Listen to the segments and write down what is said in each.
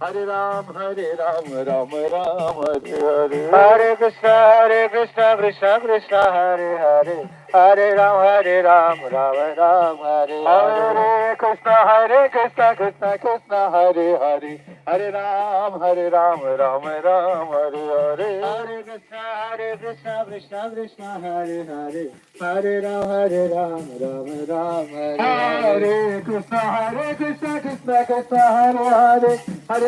Hare Ram Hare Ram Ram Ram Hare Hare. Hare Krishna Hare Krishna Krishna Krishna Hare Hare. Hare Ram Hare Ram Ram Ram Hare Hare. Hare Krishna Hare Krishna Krishna Krishna Hare Hare. Hare Ram Hare Ram Ram Ram Hare Hare. Hare Krishna Hare Krishna Krishna Krishna Hare Hare. Hare Ram Hare Ram Ram Ram Hare Hare. Krishna Hare Krishna Krishna Krishna Hare Hare. Hare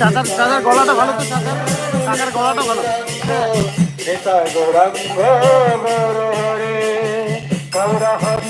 চাচার চাচার গলাটা ভালো তো চাচার? কাকার গলাটা ভালো। গৌরাঙ্গ গৌর হরে Gour Hari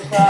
Krishna.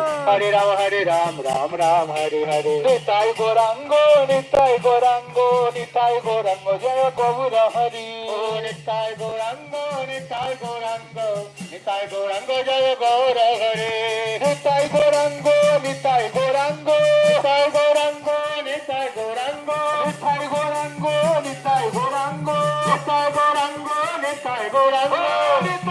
হরে রাম হরে রাম রাম রাম হরে হরে নিতাই গোরাঙ্গ নিতাই গোরাঙ্গ নিতাই গোরাঙ্গ জয় গৌর হরি নিতাই গোরাঙ্গ নিতাই গোরাঙ্গ নিতাই গোরাঙ্গ জয় গৌর হরে নিতাই গোরাঙ্গ নিতাই গোরাঙ্গ নিতাই গোরাঙ্গ নিতাই গোরাঙ্গ নিতাই গোরাঙ্গ নিতাই গোরাঙ্গ নিতাই গোরাঙ্গ নিতাই গোরাঙ্গ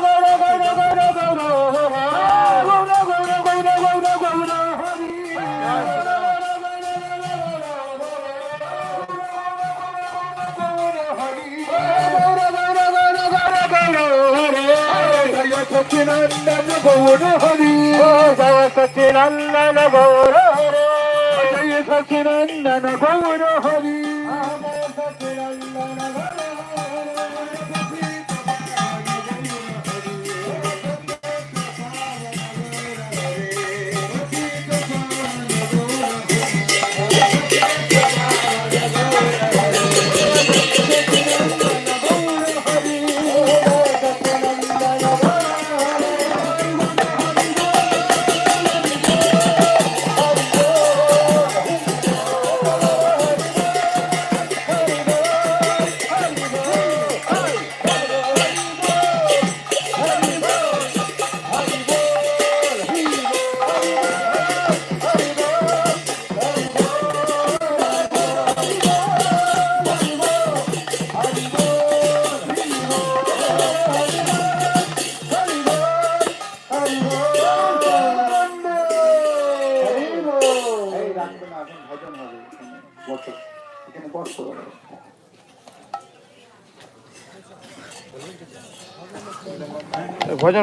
সচিনন্দন গৌর হরি জয় সচিনন্দন গৌর হরে জয় সচিনন্দন গৌর হরি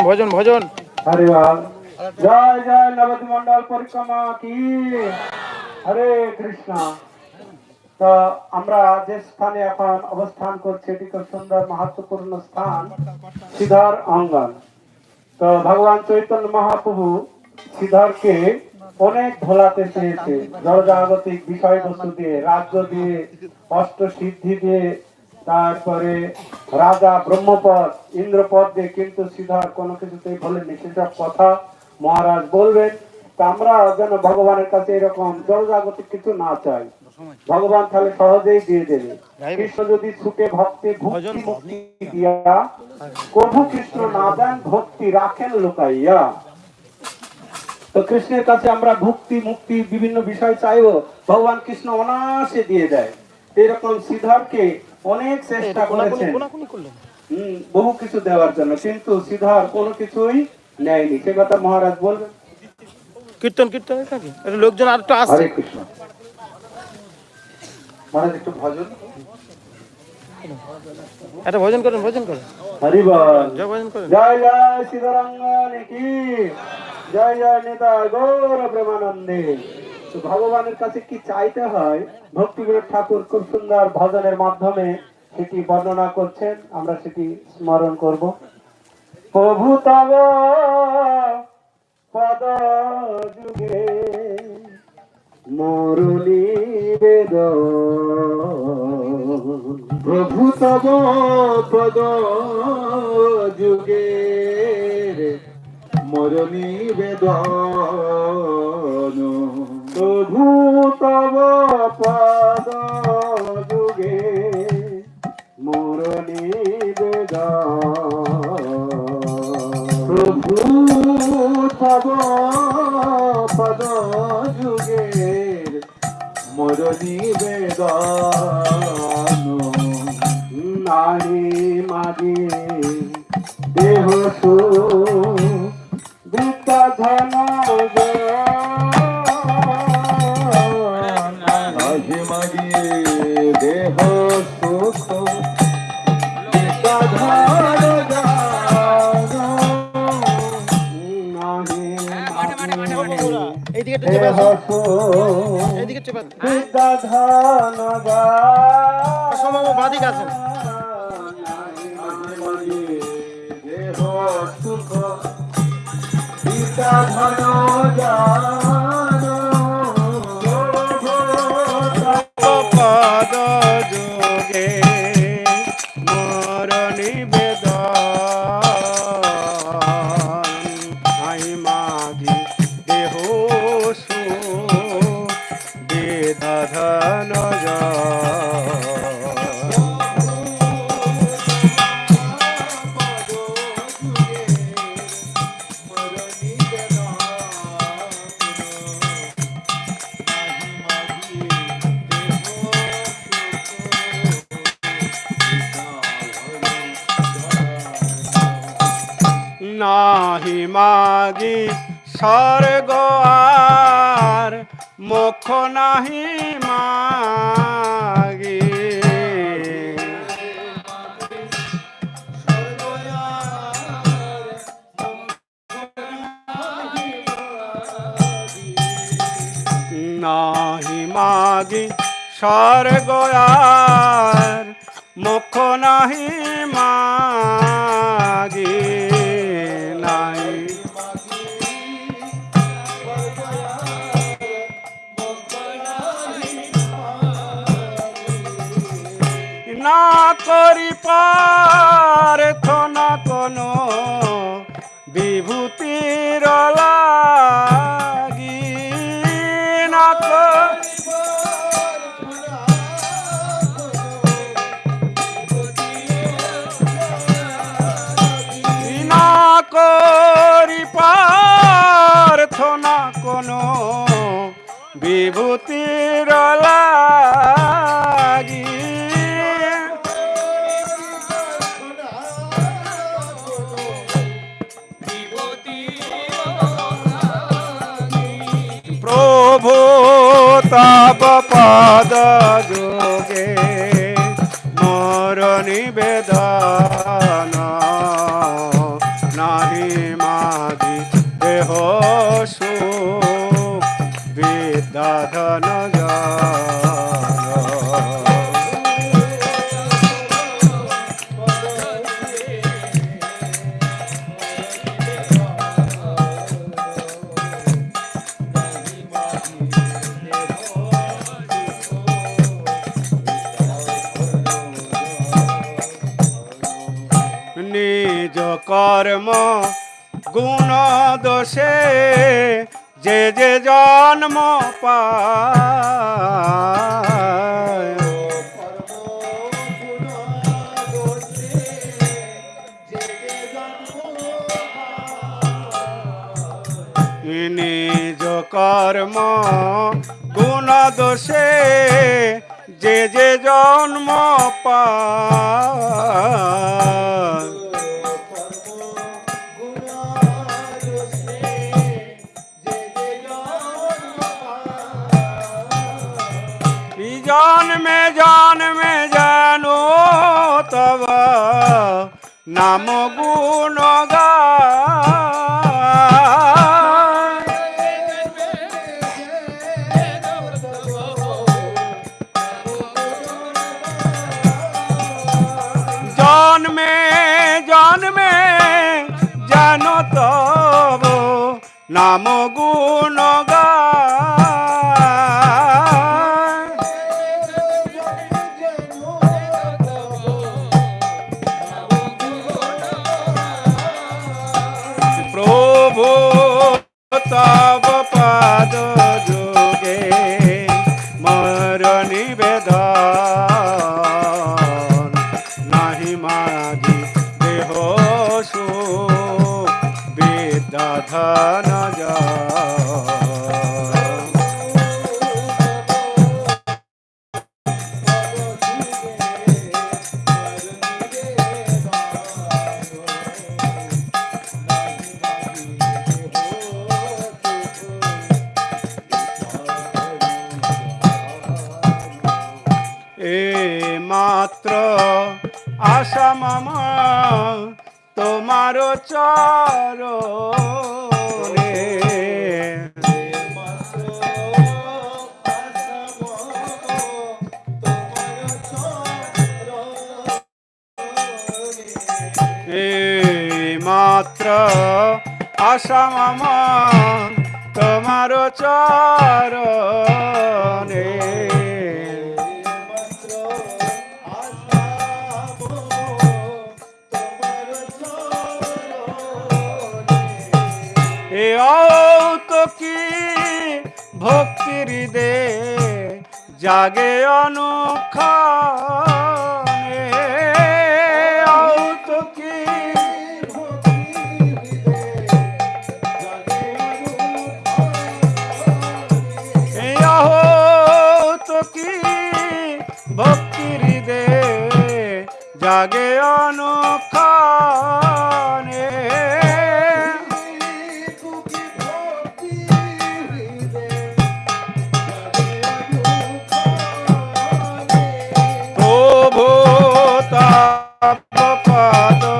ভজন ভজন ভজন। জয় জয় মন্ডল পরিক্রমা কি? হরে কৃষ্ণ। তো আমরা যে স্থানে এখন অবস্থান করছি, এটি খুব সুন্দর, মাহাত্মপূর্ণ স্থান শ্রীধর অঙ্গন। তো ভগবান চৈতন্য মহাপ্রভু শ্রীধরকে অনেক ভোলাতে চেয়েছে, জড়জাগতিক বিষয়বস্তু দিয়ে, রাজ্য দিয়ে অষ্ট সিদ্ধি দিয়ে তারপরে রাজা ব্রহ্মপদ ইন্দ্রপদ দিয়ে কিন্তু শ্রীধর কোনো কিছুতেই বলেননি। সেসব কথা মহারাজ বলবেন। আমরা যেন ভগবানের কাছে এরকম জড়জাগতিক কিছু না চাই। ভগবান তাহলে সহজেই দিয়ে দেবে। কৃষ্ণ যদি সুখে ভক্তি ভক্তি দিয়া, প্রভু কৃষ্ণ না দেন, ভক্তি রাখেন লোকাইয়া। তো কৃষ্ণের কাছে আমরা ভক্তি, মুক্তি বিভিন্ন বিষয় চাইব। ভগবান কৃষ্ণ অনায়াসে দিয়ে দেয়। এরকম শ্রীধরকে অনেক চেষ্টা করেছেন। হম, বহু কিছু দেওয়ার জন্য কিন্তু শ্রীধর কোনো কিছুই নেয়নি। সে কথা মহারাজ বলবেন। কীর্তন কীর্তন লোকজন আর একটু আসছে। মহারাজ একটু ভজন। একটা ভজন করেন ভজন করেন। জয় ভজন করেন। জয় জয় শ্রীধরাঙ্গন কি জয় জয় নেতা গৌর প্রেমানন্দে। ভগবানের কাছে কি চাইতে হয়? ভক্তিগুরু ঠাকুর খুব সুন্দর ভজনের মাধ্যমে সেটি বর্ণনা করছেন। আমরা সেটি স্মরণ করব। প্রভু তব পদ যুগে মরুলি বেদ। প্রভু তব পদ যুগে মরণি বেদন। প্রভু তব পদ যুগে মরণি বেদন প্রভু তব পদ যুগে বেদন ধন জান স্বর্গ আর মুখ নাহি মাগি নাই। না করি প্রার্থনা করি প্রার্থনা কোনো বিভূতির লাগি। প্রভু তাপ পাদ যোগে মোর নিবেদন নাহি মাগি দেহ সু বিদ্যাধন জন কর্ম, গুণ দোষে যে যে জন্ম পায়। নিজ কর্ম, গুণ দোষে যে যে জন্ম পায়। আমগুণ বিদ্যাধন যা। এ মাত্র আশা মামা তোমার চরণে। আশা মামা তোমার চরণে। তো কি ভক্তির দে জাগে অনুক্ষণে। ক্ষণে। প্রভু তাপ পাদ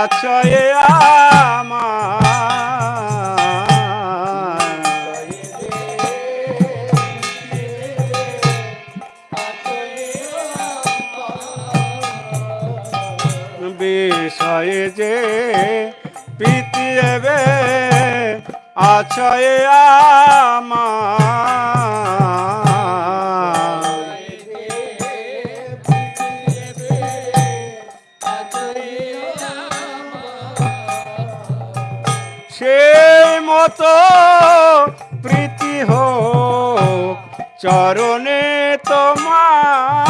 আছয়ে আমার। বিষয়ে যে পিতিয়েবে আছয়ে আমার। সেই প্রীতি হোক চরণে তোমার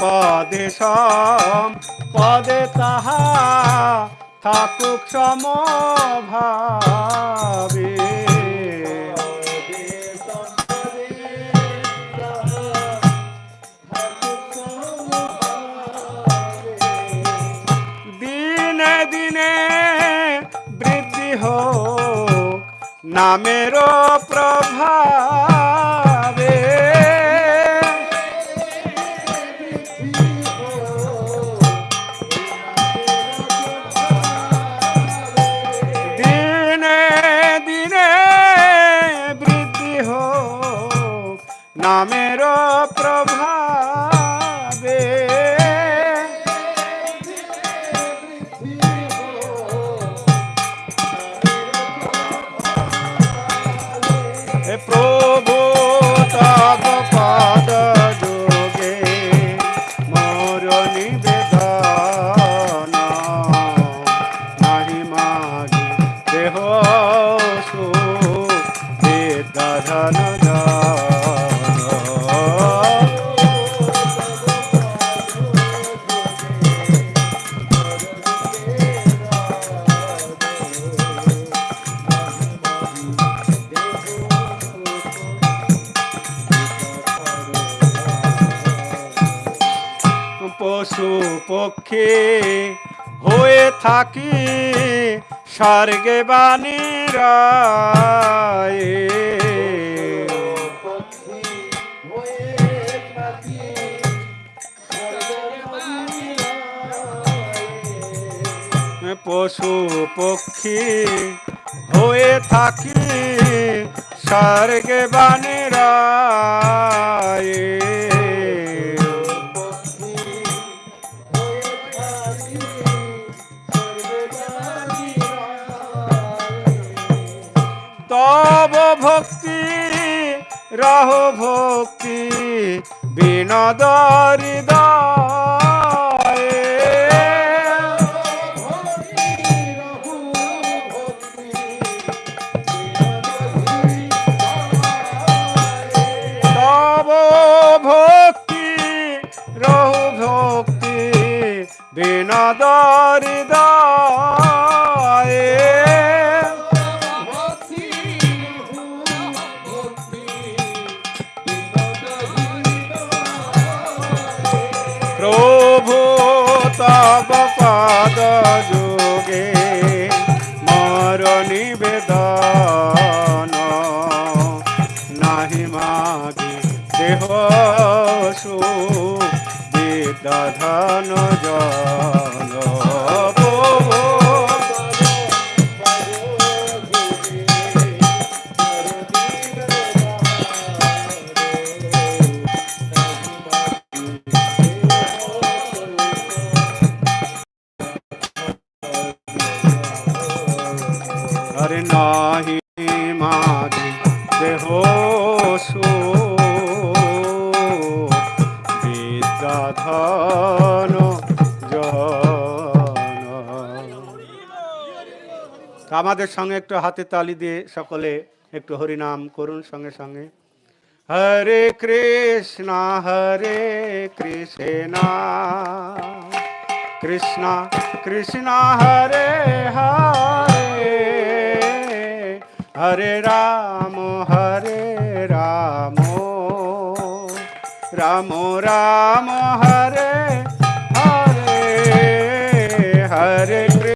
বিপদে সম পদে তাহা থাকুক সমভাবে। দিনে দিনে বৃদ্ধি হোক নামের প্রভাবে। নামের প্রভাবে। হয়ে থাকি স্বর্গে বাণীরায় পশু পক্ষী হয়ে থাকি স্বর্গে বাণীরায় ভক্তি রহ ভক্তি বিনদরি তব আমাদের সঙ্গে একটু হাতে তালি দিয়ে সকলে একটু হরিনাম করুন সঙ্গে সঙ্গে। হরে কৃষ্ণ হরে কৃষ্ণ কৃষ্ণ কৃষ্ণ, হরে হরে হরে রাম হরে রাম রাম রাম, হরে